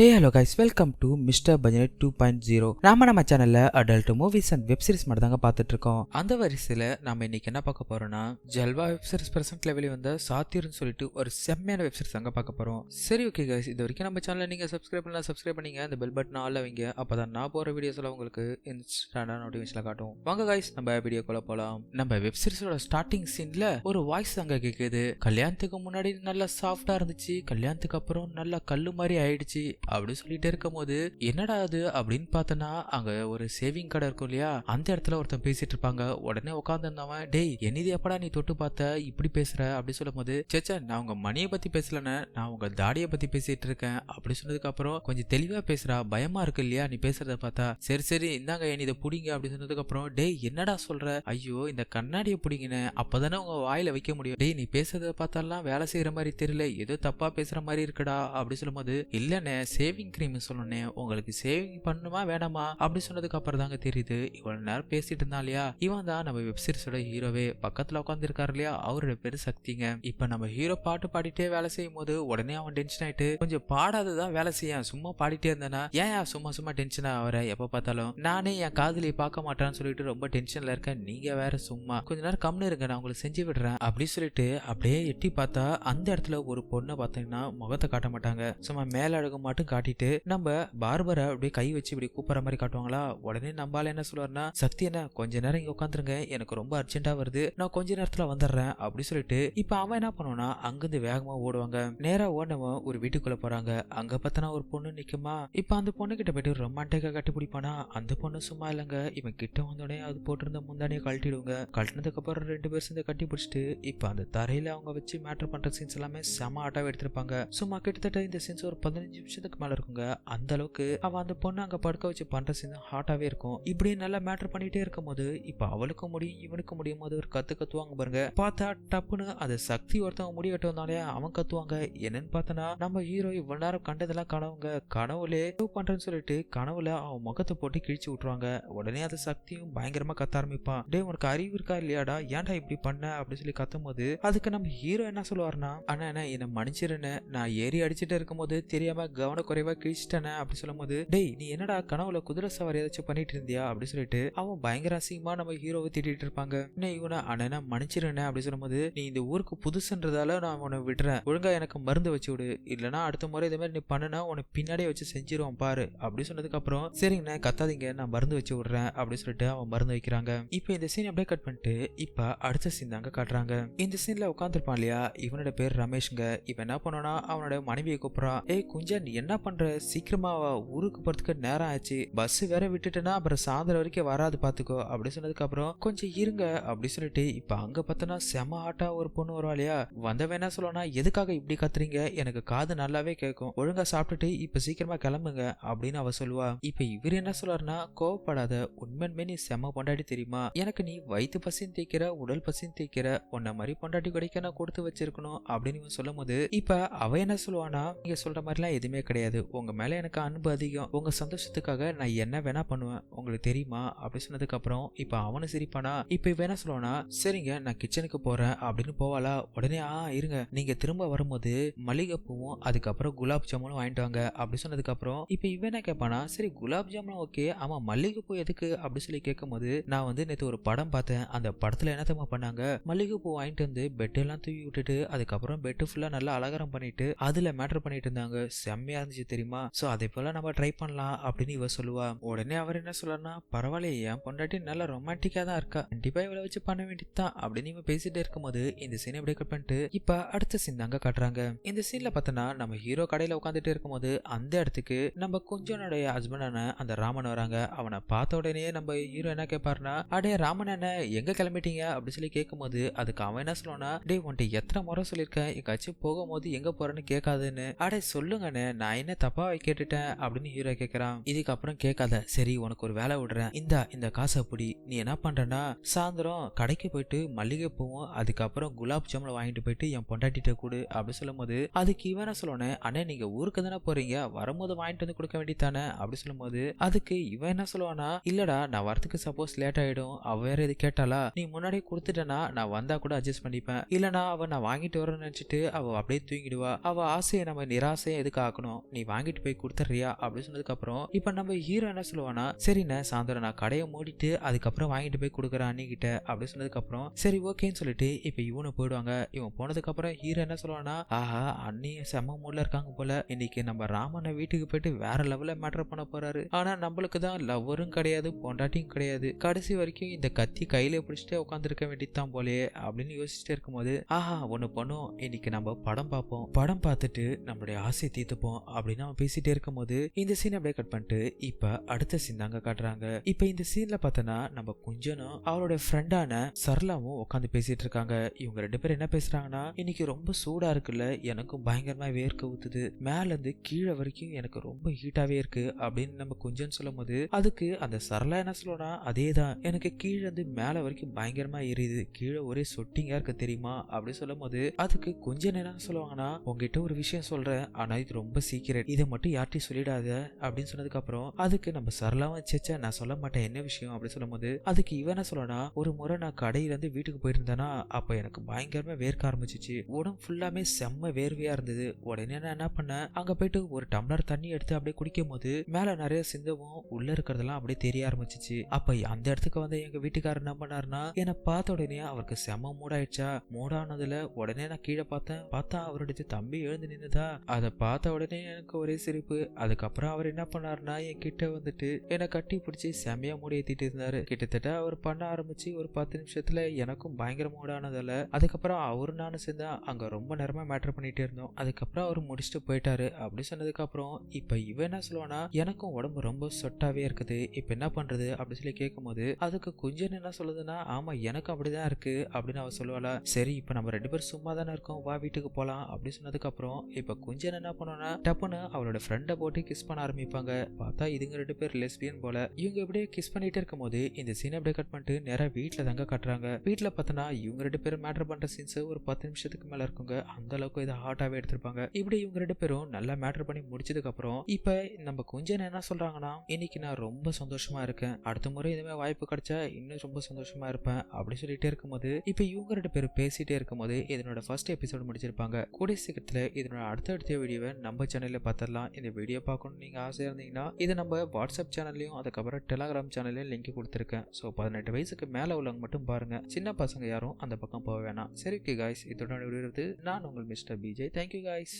Hey hello guys welcome to mister பஜனட் two point zero நாம நம்ம சேனல்ல adult movies and web series மட்டும் தாங்க பார்த்துட்டு இருக்கோம் அந்த வரிசையில் நம்ம இன்னைக்கு என்ன பார்க்க போறோம்னா ஜல்வா வெப் சீரிஸ் பிரசன்ட் லெவலில் வந்த சாத்தியர்னு சொல்லிட்டு ஒரு செம்மையான வெப் சீரிஸ் தாங்க பார்க்க போறோம். சரி ஓகே கைஸ் இது வரைக்கும் நம்ம சேனலை நீங்க சப்ஸ்கிரைப் பண்ணலாம் சப்ஸ்கிரைப் பண்ணீங்க அந்த பெல் பட்டன் ஆல் வைங்க. அப்பதான் நான் போற வீடியோஸ் எல்லாம் உங்களுக்கு இன்ஸ்டாண்டா நோட்டிஃபிகேஷன் காட்டும். வாங்க கைஸ் நம்ம வீடியோக்குள்ள போலாம். நம்ம வெப் சீரிஸோட ஸ்டார்டிங் சீன்ல ஒரு வாய்ஸ் அங்க கேக்குது. கல்யாணத்துக்கு முன்னாடி நல்லா சாஃப்டா இருந்துச்சு கல்யாணத்துக்கு அப்புறம் நல்லா கல்லு மாதிரி ஆயிடுச்சு. அப்படி சொல்லிட்டு இருக்கும்போது என்னடா அது? அப்படின்னு பார்த்தனா அங்க ஒரு சேவிங் கடை இருக்கும் இல்லையா? அந்த இடத்துல ஒருத்தன் பேசிட்டு இருப்பாங்க. உடனே உட்காந்துருந்தவன் டேய் என்னது எப்படா நீ தொட்டு பார்த்த? இப்படி பேசுற? அப்படின்னு சொல்லும் போது சேச்சா நான் உங்க மணியை பத்தி பேசலன்னு நான் உங்க தாடியை பத்தி பேசிட்டு இருக்கேன். அப்படி சொன்னதுக்கு அப்புறம் கொஞ்சம் தெளிவா பேசுறா பயமா இருக்கு இல்லையா நீ பேசுறத பார்த்தா? சரி சரி. இந்தாங்க என் இதை புடிங்க. அப்படி சொன்னதுக்கு அப்புறம் டேய் என்னடா சொல்ற? ஐயோ இந்த கண்ணாடியை பிடிங்கினேன் அப்பதானே உங்க வாயில வைக்க முடியும். டேய் நீ பேசுறத பார்த்தாலாம் வேலை செய்யற மாதிரி தெரியல. ஏதோ தப்பா பேசுற மாதிரி இருக்குடா. அப்படி சொல்லும்போது இல்லண்ணே சேவிங் க்ரீம் சொன்னோன்னே உங்களுக்கு சேவிங் பண்ணுமா வேணாமா அப்படி சொன்னதுக்கு அப்புறம் தாங்க தெரியுது இவ்வளவு நேரம் பேசிட்டு இருந்தா இல்லையா? இவன் தான் நம்ம வெப்சீரிஸோட ஹீரோவே பக்கத்துல உட்காந்துருக்காரு இல்லையா? அவரோட பேரு சக்திங்க. இப்ப நம்ம ஹீரோ பாட்டு பாடிட்டே வேலை செய்யும் போது உடனே அவன் டென்ஷன் ஆயிட்டு கொஞ்சம் பாடாததான் வேலை செய்ய சும்மா பாடிட்டே இருந்தானா? ஏன் சும்மா சும்மா டென்ஷன் ஆகிற எப்ப பார்த்தாலும்? நானே என் காதலியை பார்க்க மாட்டேன்னு சொல்லிட்டு ரொம்ப டென்ஷன்ல இருக்கேன். நீங்க வேற சும்மா. கொஞ்ச நேரம் கம்னு இருங்க நான் உங்களுக்கு செஞ்சு விடுறேன். அப்படி சொல்லிட்டு அப்படியே எட்டி பார்த்தா அந்த இடத்துல ஒரு பொண்ணை பார்த்தீங்கன்னா முகத்தை காட்ட மாட்டாங்க. சும்மா மேல அழகு மட்டும் காட்டிட்டு நம்ம பார்பரை அப்படியே கை வச்சு இப்படி கூப்பிட்ற மாதிரி காட்டுவாங்களா? உடனே நம்மளால என்ன சொல்லுவார்னா சக்தி என்ன கொஞ்ச நேரம் இங்க உட்காந்துருங்க எனக்கு ரொம்ப அர்ஜென்ட்டா வருது. நான் கொஞ்ச நேரத்துல வந்துடுறேன் அப்படி சொல்லிட்டு இப்ப அவன் என்ன பண்ணுவானா அங்கிருந்து வேகமா ஓடுவாங்க. நேரா ஓடவன் ஒரு வீட்டுக்குள்ள போறாங்க. அங்க பார்த்தனா ஒரு பொண்ணு நிக்குமா? இப்ப அந்த பொண்ணு கிட்ட போயிட்டு ரொமான்டிக்கா கட்டிப்பிடிப்பானா? அந்த பொண்ணு சும்மா இல்லைங்க. இவன் கிட்ட வந்தோடனே அது போட்டிருந்த முந்தானியை கழட்டிடுவாங்க. கழட்டினதுக்கு அப்புறம் ரெண்டு பேரும் சேர்ந்து கட்டி பிடிச்சிட்டு இப்ப அந்த தரையில அவங்க வச்சு மேட்டர் பண்ற சீன்ஸ் எல்லாமே செம ஆட்டாவே எடுத்திருப்பாங்க. சும்மா கிட்டத்தட்ட இந்த சீன்ஸ் ஒரு பதினஞ்சு நிமிஷத்துக்கு மேலே இருக்குங்க. அந்த அளவுக்கு அவன் அந்த பொண்ணு அங்கே படுக்க வச்சு பண்ற சீன் ஹாட்டாவே இருக்கும். இப்படி நல்லா மேட்டர் இருக்கும் இருக்கும்போது இப்போ அவளுக்கும் முடியும் இவனுக்கும் முடியும் போது ஒரு கற்று கத்துவாங்க பாருங்க. பார்த்தா டப்புன்னு அது சக்தி ஒருத்தவங்க முடி வெட்ட வந்தாலே அவன் கத்துவாங்க. என்னன்னு பார்த்தனா நம்ம ஹீரோ இவ்வளவு நேரம் கண்டதெல்லாம் கனவுங்க. கனவுலே லவ் பண்றேன்னு சொல்லிட்டு கனவுல அவன் முகத்தை போட்டு கிழிச்சு விட்டுருவாங்க. உடனே அது சக்தியும் பயங்கரமா கத்த ஆரம்பிப்பான். டே உனக்கு அறிவு இருக்கா இல்லையாடா? ஏன்டா இப்படி பண்ண? அப்படின்னு சொல்லி கத்தும் போது அதுக்கு நம்ம ஹீரோ என்ன சொல்லுவாருன்னா அண்ணா என்ன என்னை மன்னிச்சிருன்னு நான் ஏறி அடிச்சுட்டு இருக்கும்போது தெரியாம குறைவா கிழிச்சிட்டண்ண அப்படி சொல்லும்போது டேய் நீ என்னடா கனவுல குதிரை சவாரி ஏதாச்சும் பண்ணிட்டு இருந்தியா? அப்படின்னு சொல்லிட்டு அவன் பயங்கர அசிங்கமா நம்ம ஹீரோவை திட்டிட்டு இருப்பாங்க. என்ன இவனை? அண்ணனா மன்னிச்சிருண்ணே அப்படின்னு சொல்லும்போது நீ இந்த ஊருக்கு புதுசுன்றதால நான் உன்னை விடுறேன். ஒழுங்கா எனக்கு மருந்து வச்சு விடு. இல்லைன்னா அடுத்த முறை இதே மாதிரி நீ பண்ணுனா உன்னை பின்னாடியே வச்சு செஞ்சிருவோம் பாரு. அப்படி சொன்னதுக்கு அப்புறம் சரிங்கண்ணே கத்தாதீங்க. நான் மருந்து வச்சு விடுறேன். அப்படின்னு சொல்லிட்டு அவன் மருந்து வைக்கிறாங்க. இப்போ இந்த சீன் அப்படியே கட் பண்ணிட்டு இப்போ அடுத்த சீன் தாங்க காட்டுறாங்க. இந்த சீன்ல உட்காந்துருப்பான் இல்லையா? இவனோட பேர் ரமேஷ்ங்க. இவன் என்ன பண்ணனா அவனோட மனைவியை கூப்பிடுறான். ஏய் குஞ்சா நீ என்ன பண்ற? சீக்கிரமா சீக்கிரமாக ஊருக்கு போறதுக்கு நேரம் ஆச்சு. பஸ் வேற விட்டுட்டேன்னா அப்புறம் சாயந்தரம் வரைக்கும் வராது பாத்துக்கோ. அப்படி சொன்னதுக்கு அப்புறம் கொஞ்சம் இருங்க. அப்படி சொல்லிட்டு இப்ப அங்க பார்த்தோன்னா செம ஆட்டா ஒரு பொண்ணு வருவா இல்லையா? வந்தவன் என்ன சொல்லுவானா எதுக்காக இப்படி கத்துறீங்க? எனக்கு காது நல்லாவே கேட்கும் ஒழுங்கா சாப்பிட்டுட்டு இப்ப சீக்கிரமா கிளம்புங்க. அப்படின்னு அவ சொல்லுவா. இப்ப இவர் என்ன சொல்றாருன்னா கோவப்படாத. உண்மையுமே நீ செம பொண்டாட்டி தெரியுமா? எனக்கு நீ வயிற்று பசின்னு தேய்க்கிற உடல் பசின்னு தேய்க்கிற. உன்ன மாதிரி பொண்டாட்டி கிடைக்க நான் கொடுத்து வச்சிருக்கணும். அப்படின்னு இவன் சொல்லும் போது இப்ப அவ என்ன சொல்லுவானா நீங்க சொல்ற மாதிரிலாம் எதுவுமே கிடையாது. ஏது உங்கள் மேலே எனக்கு அன்பு அதிகம். உங்கள் சந்தோஷத்துக்காக நான் என்ன வேணா பண்ணுவேன். உங்களுக்கு தெரியுமா? அப்படி சொன்னதுக்கு அப்புறம் இப்ப அவனு சிரிப்பானா? இப்போ இவன் என்ன சொல்லுவானா சரிங்க நான் கிச்சனுக்கு போகிறேன் அப்படின்னு போவாளா? உடனே ஆ இருங்க. நீங்கள் திரும்ப வரும்போது மளிகைப்பூவும் அதுக்கப்புறம் குலாப் ஜாமுனும் வாங்கிட்டு வாங்க. அப்படி சொன்னதுக்கப்புறம் இப்போ இவன் என்ன கேட்பானா சரி குலாப் ஜாமுன் ஓகே. ஆமாம் மல்லிகைப்பூ எதுக்கு? அப்படின்னு சொல்லி கேட்கும்போது நான் வந்து நேற்று ஒரு படம் பார்த்தேன். அந்த படத்தில் என்ன தம்மா பண்ணாங்க? மளிகைப்பூ வாங்கிட்டு வந்து பெட்டெல்லாம் தூவி விட்டுட்டு அதுக்கப்புறம் பெட்டு ஃபுல்லாக நல்லா அலங்காரம் பண்ணிட்டு அதில் மேட்டர் பண்ணிட்டு இருந்தாங்க. செம்மையாக இருந்துச்சு தெரியுமா? ஸோ அதே போல நம்ம ட்ரை பண்ணலாம் அப்படின்னு இவ சொல்லுவா. உடனே அவர் என்ன சொல்றாருன்னா பரவாயில்ல என் பொண்டாட்டி நல்லா ரொமான்டிக்கா தான் இருக்கா. கண்டிப்பா இவளை வச்சு பண்ண வேண்டியதுதான் அப்படின்னு இவன் பேசிட்டே இருக்கும்போது இந்த சீனை அப்படியே கட் பண்ணிட்டு இப்போ அடுத்த சீன் தாங்க காட்டுறாங்க. இந்த சீன்ல பார்த்தோன்னா நம்ம ஹீரோ கடையில் உட்காந்துட்டு இருக்கும்போது அந்த இடத்துக்கு நம்ம குஞ்சனுடைய ஹஸ்பண்டான அந்த ராமன் வராங்க. அவனை பார்த்த உடனே நம்ம ஹீரோ என்ன கேட்பாருன்னா அடே ராமன் என்ன எங்க கிளம்பிட்டீங்க? அப்படின்னு சொல்லி கேட்கும்போது அதுக்கு அவன் என்ன சொல்லுவானா டே உன்ட்டு எத்தனை முறை சொல்லியிருக்கேன். எங்காச்சும் போகும்போது எங்கே போறேன்னு கேட்காதுன்னு. அடே சொல்லுங்கண்ணே நான் என்ன தப்பா கேட்டுட்டேன் அப்படின்னு ஹீரோ கேட்கறான் இதுக்கப்புறம் கேட்காத சரி உனக்கு ஒரு வேலை விடுறேன். இந்த இந்த காசை புடி. நீ என்ன பண்றனா சாயந்தரம் கடைக்கு போயிட்டு மல்லிகை பூவும் அதுக்கப்புறம் குலாப் ஜாமுன் வாங்கிட்டு போயிட்டு என் பொண்டாட்டிட்ட கொடு அப்படி சொல்லும்போது அதுக்கு இவன் என்ன சொல்லணும் அண்ணே நீங்க ஊருக்கு தானே போறீங்க? வரும்போது வாங்கிட்டு வந்து கொடுக்க வேண்டியதானே அப்படி சொல்லும்போது அதுக்கு இவன் என்ன சொல்லுவானா இல்லடா நான் வரதுக்கு சப்போஸ் லேட் ஆயிடும். அவ வேற இது கேட்டாலா நீ முன்னாடியே கொடுத்துட்டனா நான் வந்தா கூட அட்ஜஸ்ட் பண்ணிப்பேன். இல்லனா அவ நான் வாங்கிட்டு வரேன்னு நினைச்சிட்டு அவ அப்படியே தூங்கிடுவா. அவ ஆசையை நம்ம நிராசையை எதுக்கு ஆக்கணும்? நீ வாங்கிட்டு போய் கொடுத்துறியா அப்படின்னு சொன்னதுக்கப்புறம் இப்போ நம்ம ஹீரோ என்ன சொல்லுவானா சரிண்ணே சாயந்தரம் நான் கடையை மூடிட்டு அதுக்கப்புறம் வாங்கிட்டு போய் கொடுக்குறேன் அண்ணிக்கிட்ட அப்படின்னு சொன்னதுக்கப்புறம் சரி ஓகேன்னு சொல்லிட்டு இப்போ இவனை போயிடுவாங்க. இவன் போனதுக்கப்புறம் ஹீரோ என்ன சொல்லுவானா ஆஹா அண்ணி செம்ம மூடில் இருக்காங்க போல. இன்னைக்கு நம்ம ராமனை வீட்டுக்கு போயிட்டு வேற லெவலில் மேட்டர் பண்ண போறாரு. ஆனால் நம்மளுக்கு தான் லவ்வரும் கிடையாது பொண்டாட்டியும் கிடையாது. கடைசி வரைக்கும் இந்த கத்தி கையில பிடிச்சிட்டே உட்காந்துருக்க வேண்டியதுதான் போலயே அப்படின்னு யோசிச்சுட்டே இருக்கும்போது ஆஹா ஒன்று பண்ணும். இன்னைக்கு நம்ம படம் பார்ப்போம். படம் பார்த்துட்டு நம்மளுடைய ஆசையை தீர்த்துப்போம். அப்படின்னு அவன் பேசிட்டே இருக்கும்போது இந்த சீன் அப்படியே கட் பண்ணிட்டு இப்ப அடுத்த சீன் தாங்க காட்டுறாங்க. இப்ப இந்த சீன்ல பார்த்தோன்னா நம்ம குஞ்சனும் அவரோட ஃப்ரெண்டான சர்லாவும் உட்காந்து பேசிட்டு இருக்காங்க. இவங்க ரெண்டு பேரும் என்ன பேசுறாங்கன்னா இன்னைக்கு ரொம்ப சூடா இருக்குல்ல எனக்கும் பயங்கரமா வேர்க்க ஊத்துது. மேல இருந்து கீழே வரைக்கும் எனக்கு ரொம்ப ஹீட்டாவே இருக்கு. அப்படின்னு நம்ம குஞ்சன் சொல்லும் போது அதுக்கு அந்த சரளா என்ன சொல்லணும்னா அதே தான் எனக்கு கீழே இருந்து மேல வரைக்கும் பயங்கரமா எரியுது. கீழே ஒரே சொட்டிங்கா இருக்கு தெரியுமா? அப்படி சொல்லும் போது அதுக்கு குஞ்சன் என்ன சொல்லுவாங்கன்னா உங்ககிட்ட ஒரு விஷயம் சொல்றேன். ஆனா இது ரொம்ப சீக்கிரம் இதை மட்டும் யார்ட்டையும் சொல்லிடாத அப்படின்னு சொன்னதுக்கு அப்புறம் அதுக்கு நம்ம சரளாவும் சேச்சா நான் சொல்ல மாட்டேன் என்ன விஷயம் அப்படின்னு சொல்லும்போது அதுக்கு இவன் என்ன சொல்லனா ஒரு முறை நான் கடையில இருந்து வீட்டுக்கு போயிருந்தேன்னா அப்ப எனக்கு பயங்கரமா வேர்க்க ஆரம்பிச்சிச்சு. உடம்பு ஃபுல்லாமே செம்ம வேர்வையா இருந்தது. உடனே நான் என்ன பண்ணேன் அங்க போயிட்டு ஒரு டம்ளர் தண்ணி எடுத்து அப்படியே குடிக்கும் போது மேல நிறைய சிந்தவும் உள்ள இருக்கிறதெல்லாம் அப்படியே தெரிய ஆரம்பிச்சிச்சு. அப்ப அந்த இடத்துக்கு வந்து எங்க வீட்டுக்காரர் என்ன பண்ணாருன்னா என்னை பார்த்த உடனே அவருக்கு செம்ம மூடாயிடுச்சா. மூடானதுல உடனே நான் கீழே பார்த்தேன். பார்த்தா அவருடைய தம்பி எழுந்து நின்னுதா. அதை பார்த்த உடனே எனக்கு ஒரே சிரிப்பு. அதுக்கப்புறம் அவர் என்ன பண்ணாருன்னா என் கிட்ட வந்துட்டு என்னை கட்டி பிடிச்சி செமையா மூடி ஏத்திட்டு இருந்தாரு. கிட்டத்தட்ட அவர் பண்ண ஆரம்பிச்சு ஒரு பத்து நிமிஷத்துல எனக்கும் பயங்கர மூடானதால அதுக்கப்புறம் அவரு நானும் சேர்ந்தா அங்க ரொம்ப நேரமா மேட்டர் பண்ணிட்டு இருந்தோம். அதுக்கப்புறம் அவர் முடிச்சுட்டு போயிட்டாரு. அப்படி சொன்னதுக்கு அப்புறம் இப்ப இவன் என்ன சொல்லுவானா எனக்கும் உடம்பு ரொம்ப சொட்டாவே இருக்குது. இப்ப என்ன பண்றது? அப்படி சொல்லி கேட்கும்போது அதுக்கு குஞ்சன் என்ன சொல்லுதுன்னா ஆமா எனக்கு அப்படிதான் இருக்கு. அப்படின்னு அவ சொல்லுவாளா சரி இப்ப நம்ம ரெண்டு பேரும் சும்மா தானே இருக்கோம். வா வீட்டுக்கு போலாம். அப்படின்னு சொன்னதுக்கு அப்புறம் இப்ப குஞ்சன் என்ன பண்ணுவானா டப்புன்னு அவளோட ஃப்ரெண்டை போட்டு கிஸ் பண்ண ஆரம்பிப்பாங்க. பார்த்தா இதுங்க ரெண்டு பேர் லெஸ்பியன் போல. இவங்க இப்படியே கிஸ் பண்ணிட்டு இருக்கும்போது இந்த சீனை அப்படியே கட் பண்ணிட்டு நேராக வீட்டில் தாங்க கட்டுறாங்க. வீட்டில் பார்த்தோன்னா இவங்க ரெண்டு பேரும் மேட்டர் பண்ணுற சீன்ஸ் ஒரு பத்து நிமிஷத்துக்கு மேலே இருக்குங்க. அந்த அளவுக்கு இதை ஹாட்டாகவே எடுத்திருப்பாங்க. இப்படி இவங்க ரெண்டு பேரும் நல்லா மேட்டர் பண்ணி முடிச்சதுக்கு அப்புறம் இப்போ நம்ம கொஞ்சம் என்ன சொல்றாங்கன்னா இன்னைக்கு நான் ரொம்ப சந்தோஷமா இருக்கேன். அடுத்த முறை இதுமே வாய்ப்பு கிடைச்சா இன்னும் ரொம்ப சந்தோஷமா இருப்பேன். அப்படி சொல்லிட்டே இருக்கும்போது இப்போ இவங்க ரெண்டு பேரும் பேசிட்டே இருக்கும்போது இதனோட ஃபர்ஸ்ட் எபிசோட் முடிச்சிருப்பாங்க. கூடிய சீக்கிரத்தில் இதனோட அடுத்த வீடியோவை நம்ம சேனல் சேனல்ல பார்த்துடலாம். இந்த வீடியோ பார்க்கணும்னு நீங்கள் ஆசையாக இருந்தீங்கன்னா இதை நம்ம வாட்ஸ்அப் சேனல்லையும் அதுக்கப்புறம் டெலாகிராம் சேனல்லையும் லிங்க் கொடுத்துருக்கேன். ஸோ பதினெட்டு வயசுக்கு மேலே உள்ளவங்க மட்டும் பாருங்க. சின்ன பசங்க யாரும் அந்த பக்கம் போக வேணாம். சரி ஓகே காய்ஸ் இதோட விடுறது நான் உங்கள் மிஸ்டர் பிஜே தேங்க்யூ காய்ஸ்